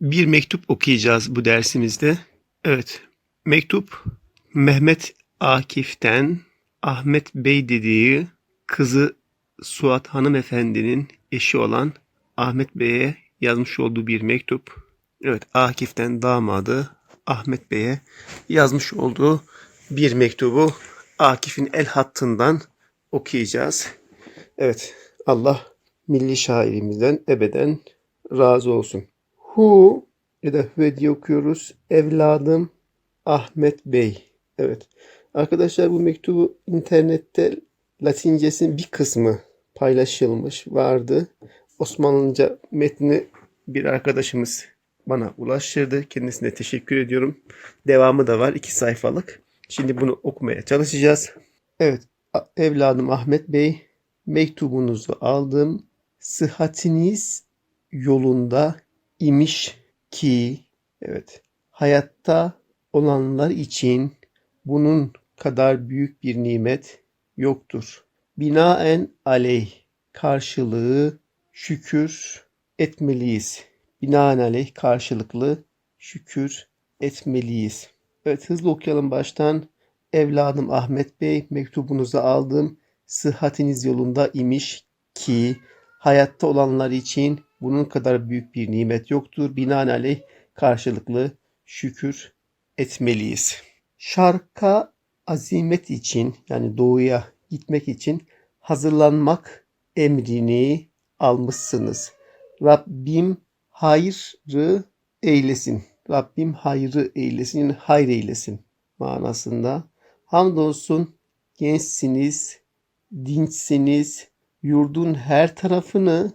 bir mektup okuyacağız bu dersimizde. Evet, mektup Mehmet Akif'ten Ahmet Bey dediği kızı Suat hanımefendinin eşi olan Ahmet Bey'e yazmış olduğu bir mektup. Evet, Akif'ten damadı Ahmet Bey'e yazmış olduğu bir mektubu Akif'in el hattından okuyacağız. Evet, Allah milli şairimizden ebeden razı olsun. Hu ya da Hüve diye okuyoruz. Evladım Ahmet Bey. Evet. Arkadaşlar bu mektubu internette Latincesinin bir kısmı paylaşılmış vardı. Osmanlıca metni bir arkadaşımız bana ulaştırdı. Kendisine teşekkür ediyorum. Devamı da var. iki sayfalık. Şimdi bunu okumaya çalışacağız. Evet. Evladım Ahmet Bey mektubunuzu aldım. Sıhhatiniz yolunda imiş ki evet hayatta olanlar için bunun kadar büyük bir nimet yoktur. Binaen aleyh karşılığı şükür etmeliyiz. Binaenaleyh karşılıklı şükür etmeliyiz. Evet hızlı okuyalım baştan. Evladım Ahmet Bey mektubunuzu aldım. Sıhhatiniz yolunda imiş ki hayatta olanlar için bunun kadar büyük bir nimet yoktur. Binaenaleyh karşılıklı şükür etmeliyiz. Şarka azimet için yani doğuya gitmek için hazırlanmak emrini almışsınız. Rabbim hayrı eylesin. Rabbim hayrı eylesin. Yani hayır eylesin manasında. Hamdolsun gençsiniz, dinçsiniz. Yurdun her tarafını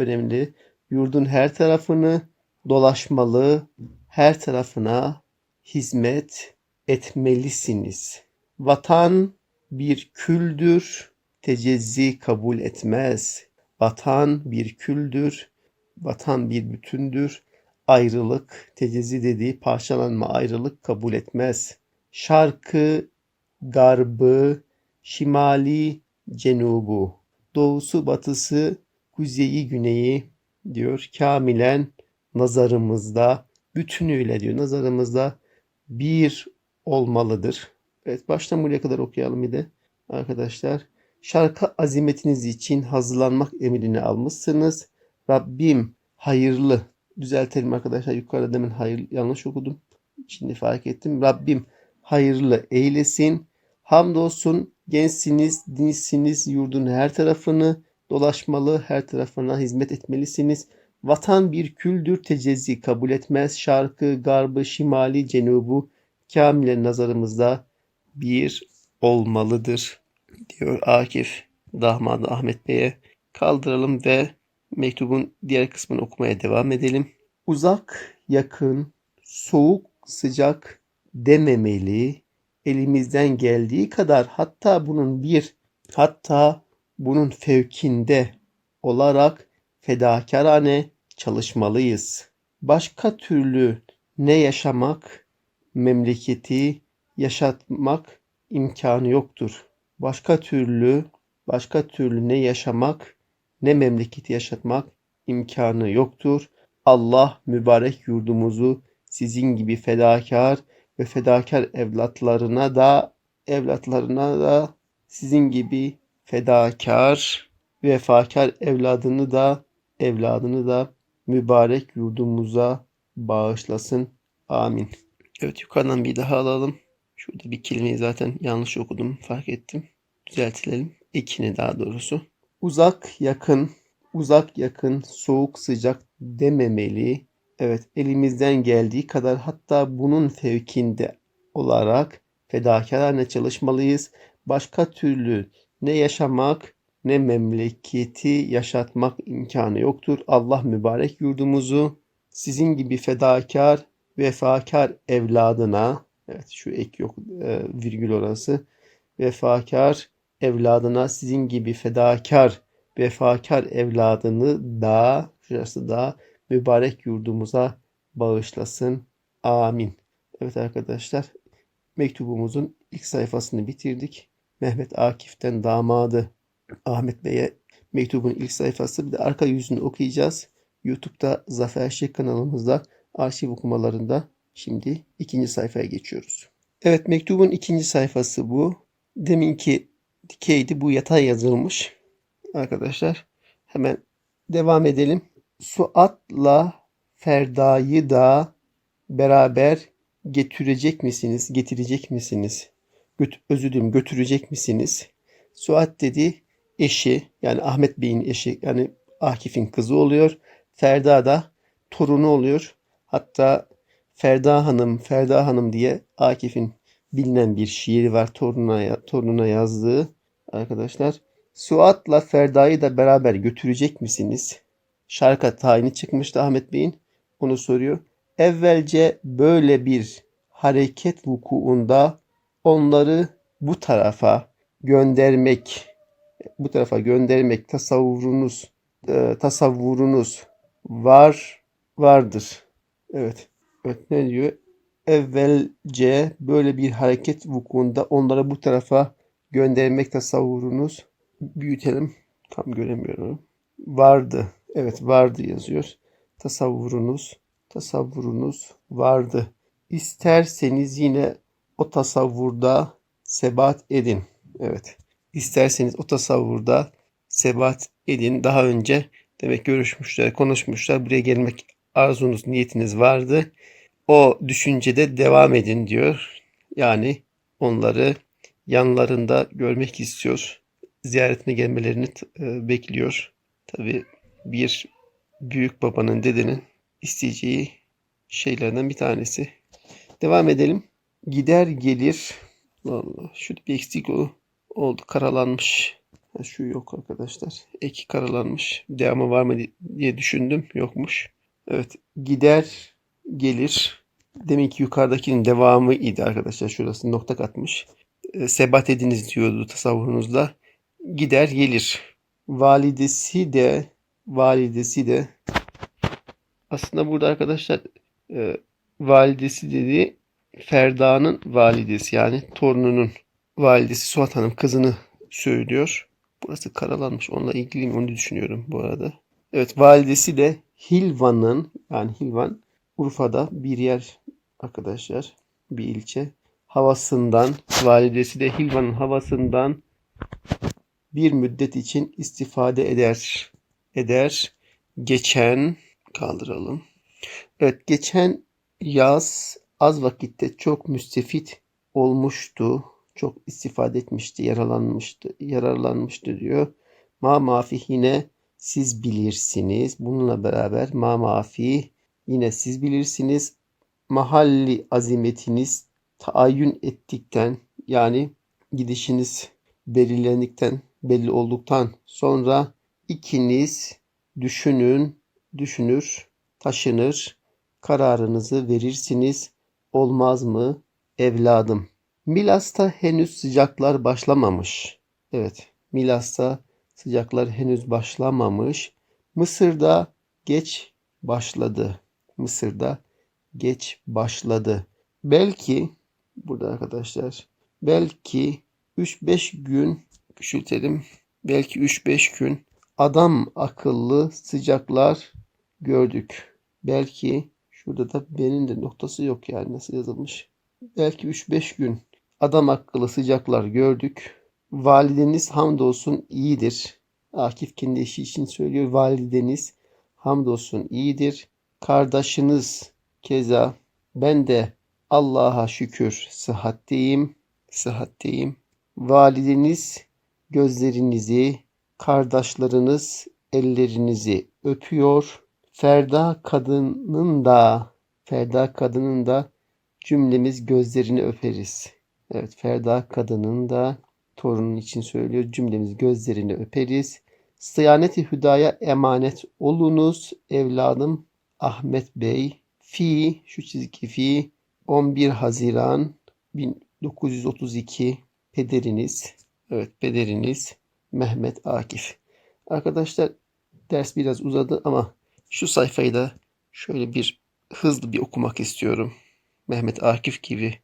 önemli. Yurdun her tarafını dolaşmalı, her tarafına hizmet etmelisiniz. Vatan bir küldür, tecezzi kabul etmez. Vatan bir küldür, vatan bir bütündür. Ayrılık, tecezzi dediği parçalanma, ayrılık kabul etmez. Şarkı, garbı, şimali, cenubu, doğusu, batısı, kuzeyi, güneyi diyor. Kamilen nazarımızda, bütünüyle diyor nazarımızda bir olmalıdır. Evet baştan buraya kadar okuyalım bir de arkadaşlar. Şarkı azimetiniz için hazırlanmak emrini almışsınız. Rabbim hayırlı. Düzeltelim arkadaşlar. Yukarıda demin hayır yanlış okudum. Şimdi fark ettim. Rabbim hayırlı eylesin. Hamdolsun gençsiniz, dinsiniz, yurdun her tarafını dolaşmalı, her tarafına hizmet etmelisiniz. Vatan bir küldür tecezzi kabul etmez. Şarkı, garbı, şimali, cenubu kamilen nazarımızda bir olmalıdır diyor Akif damadı Ahmet Bey'e. Kaldıralım ve mektubun diğer kısmını okumaya devam edelim. Uzak, yakın, soğuk, sıcak dememeli. Elimizden geldiği kadar hatta bunun bir hatta bunun fevkinde olarak fedakarane çalışmalıyız. Başka türlü ne yaşamak, memleketi yaşatmak imkanı yoktur. Başka türlü, başka türlü ne yaşamak, ne memleketi yaşatmak imkanı yoktur. Allah mübarek yurdumuzu sizin gibi fedakar ve fedakar evlatlarına da evlatlarına da sizin gibi fedakar vefakar evladını da evladını da mübarek yurdumuza bağışlasın. Amin. Evet yukarıdan bir daha alalım. Şurada bir kelimeyi zaten yanlış okudum fark ettim. Düzeltilelim. İkini daha doğrusu. Uzak yakın, uzak yakın, soğuk sıcak dememeli. Evet elimizden geldiği kadar hatta bunun fevkinde olarak fedakarane çalışmalıyız. Başka türlü ne yaşamak ne memleketi yaşatmak imkanı yoktur. Allah mübarek yurdumuzu sizin gibi fedakar, vefakar evladına, evet şu ek yok e, virgül orası, vefakar evladına sizin gibi fedakar, vefakar evladını da, şurası da mübarek yurdumuza bağışlasın. Amin. Evet arkadaşlar mektubumuzun ilk sayfasını bitirdik. Mehmet Akif'ten damadı Ahmet Bey'e mektubun ilk sayfası bir de arka yüzünü okuyacağız. YouTube'da Zafer Şık kanalımızda arşiv okumalarında şimdi ikinci sayfaya geçiyoruz. Evet mektubun ikinci sayfası bu. Deminki dikeydi bu yatay yazılmış. Arkadaşlar hemen devam edelim. Suat'la Ferda'yı da beraber getirecek misiniz? Getirecek misiniz? Göt özür dilerim götürecek misiniz? Suat dedi eşi yani Ahmet Bey'in eşi yani Akif'in kızı oluyor. Ferda da torunu oluyor. Hatta Ferda Hanım, Ferda Hanım diye Akif'in bilinen bir şiiri var torununa, torununa yazdığı arkadaşlar. Suat'la Ferda'yı da beraber götürecek misiniz? Şarka tayini çıkmıştı Ahmet Bey'in. Onu soruyor. Evvelce böyle bir hareket vukuunda onları bu tarafa göndermek, bu tarafa göndermek tasavvurunuz, e, tasavvurunuz var vardır. Evet. Evet ne diyor? Evvelce böyle bir hareket vukuunda onları bu tarafa göndermek tasavvurunuz büyütelim. Tam göremiyorum. Vardı. Evet vardı yazıyor. Tasavvurunuz, tasavvurunuz vardı. İsterseniz yine o tasavvurda sebat edin. Evet. İsterseniz o tasavvurda sebat edin. Daha önce demek görüşmüşler, konuşmuşlar. Buraya gelmek arzunuz, niyetiniz vardı. O düşüncede devam edin diyor. Yani onları yanlarında görmek istiyor. Ziyaretine gelmelerini e, bekliyor. Tabi bir büyük babanın, dedenin isteyeceği şeylerden bir tanesi. Devam edelim. Gider gelir. Allah, şu bir eksik o, oldu. Karalanmış. Ha, şu yok arkadaşlar. Eki karalanmış. Devamı var mı diye düşündüm. Yokmuş. Evet. Gider gelir. Demek ki yukarıdakinin devamı idi arkadaşlar. Şurası nokta katmış. E, sebat ediniz diyordu tasavvurunuzda. Gider gelir. Validesi de validesi de aslında burada arkadaşlar e, validesi dedi Ferda'nın validesi yani torununun validesi Suat Hanım kızını söylüyor. Burası karalanmış. Onunla ilgili mi onu düşünüyorum bu arada. Evet validesi de Hilvan'ın yani Hilvan Urfa'da bir yer arkadaşlar. Bir ilçe. Havasından validesi de Hilvan'ın havasından bir müddet için istifade eder. Eder. Geçen kaldıralım. Evet geçen yaz az vakitte çok müstefit olmuştu. Çok istifade etmişti, yaralanmıştı, yararlanmıştı diyor. Ma mafi yine siz bilirsiniz. Bununla beraber ma mafi yine siz bilirsiniz. Mahalli azimetiniz taayyün ettikten yani gidişiniz belirlendikten belli olduktan sonra ikiniz düşünün, düşünür, taşınır, kararınızı verirsiniz. Olmaz mı evladım? Milas'ta henüz sıcaklar başlamamış. Evet, Milas'ta sıcaklar henüz başlamamış. Mısır'da geç başladı. Mısır'da geç başladı. Belki burada arkadaşlar belki 3-5 gün küçültelim. Belki 3-5 gün adam akıllı sıcaklar gördük. Belki şurada da benim de noktası yok yani nasıl yazılmış. Belki 3-5 gün adam akıllı sıcaklar gördük. Valideniz hamdolsun iyidir. Akif kendi eşi için söylüyor. Valideniz hamdolsun iyidir. Kardeşiniz keza ben de Allah'a şükür sıhhatteyim. Sıhhatteyim. Valideniz gözlerinizi, kardeşleriniz ellerinizi öpüyor. Ferda kadının da Ferda kadının da cümlemiz gözlerini öperiz. Evet Ferda kadının da torunun için söylüyor. Cümlemiz gözlerini öperiz. Sıyaneti hüdaya emanet olunuz evladım Ahmet Bey. Fi şu çizgi fi 11 Haziran 1932 pederiniz evet pederiniz Mehmet Akif. Arkadaşlar ders biraz uzadı ama şu sayfayı da şöyle bir hızlı bir okumak istiyorum. Mehmet Akif gibi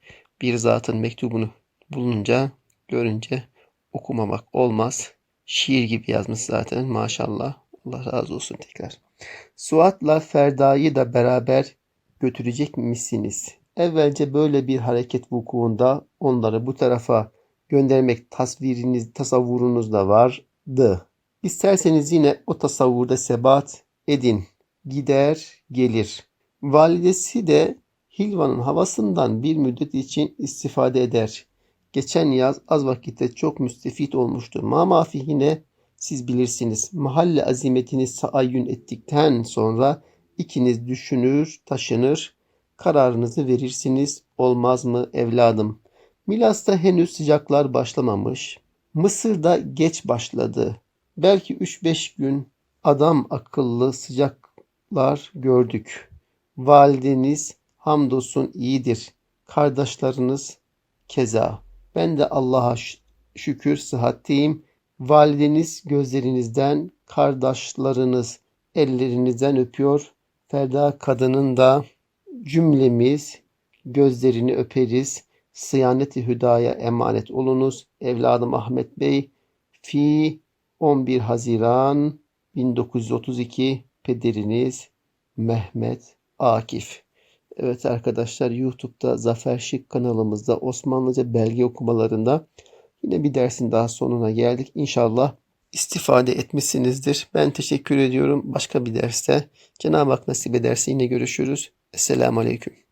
bir zatın mektubunu bulunca, görünce okumamak olmaz. Şiir gibi yazmış zaten maşallah. Allah razı olsun tekrar. Suat'la Ferda'yı da beraber götürecek misiniz? Evvelce böyle bir hareket vukuunda onları bu tarafa göndermek tasviriniz, tasavvurunuzda vardı. İsterseniz yine o tasavvurda sebat edin. Gider gelir. Validesi de Hilvanın havasından bir müddet için istifade eder. Geçen yaz az vakitte çok müstefit olmuştu. Ma mafi yine siz bilirsiniz. Mahalle azimetini saayyün ettikten sonra ikiniz düşünür, taşınır, kararınızı verirsiniz. Olmaz mı evladım? Milas'ta henüz sıcaklar başlamamış. Mısır'da geç başladı. Belki 3-5 gün adam akıllı sıcaklar gördük. Valideniz hamdolsun iyidir. Kardeşleriniz keza. Ben de Allah'a şükür sıhhatteyim. Valideniz gözlerinizden, kardeşleriniz ellerinizden öpüyor. Ferda kadının da cümlemiz gözlerini öperiz. Sıyaneti hüdaya emanet olunuz. Evladım Ahmet Bey fi 11 Haziran 1932 pederiniz Mehmet Akif. Evet arkadaşlar YouTube'da Zafer Şık kanalımızda Osmanlıca belge okumalarında yine bir dersin daha sonuna geldik. İnşallah istifade etmişsinizdir. Ben teşekkür ediyorum. Başka bir derste Cenab-ı Hak nasip ederse yine görüşürüz. Esselamu Aleyküm.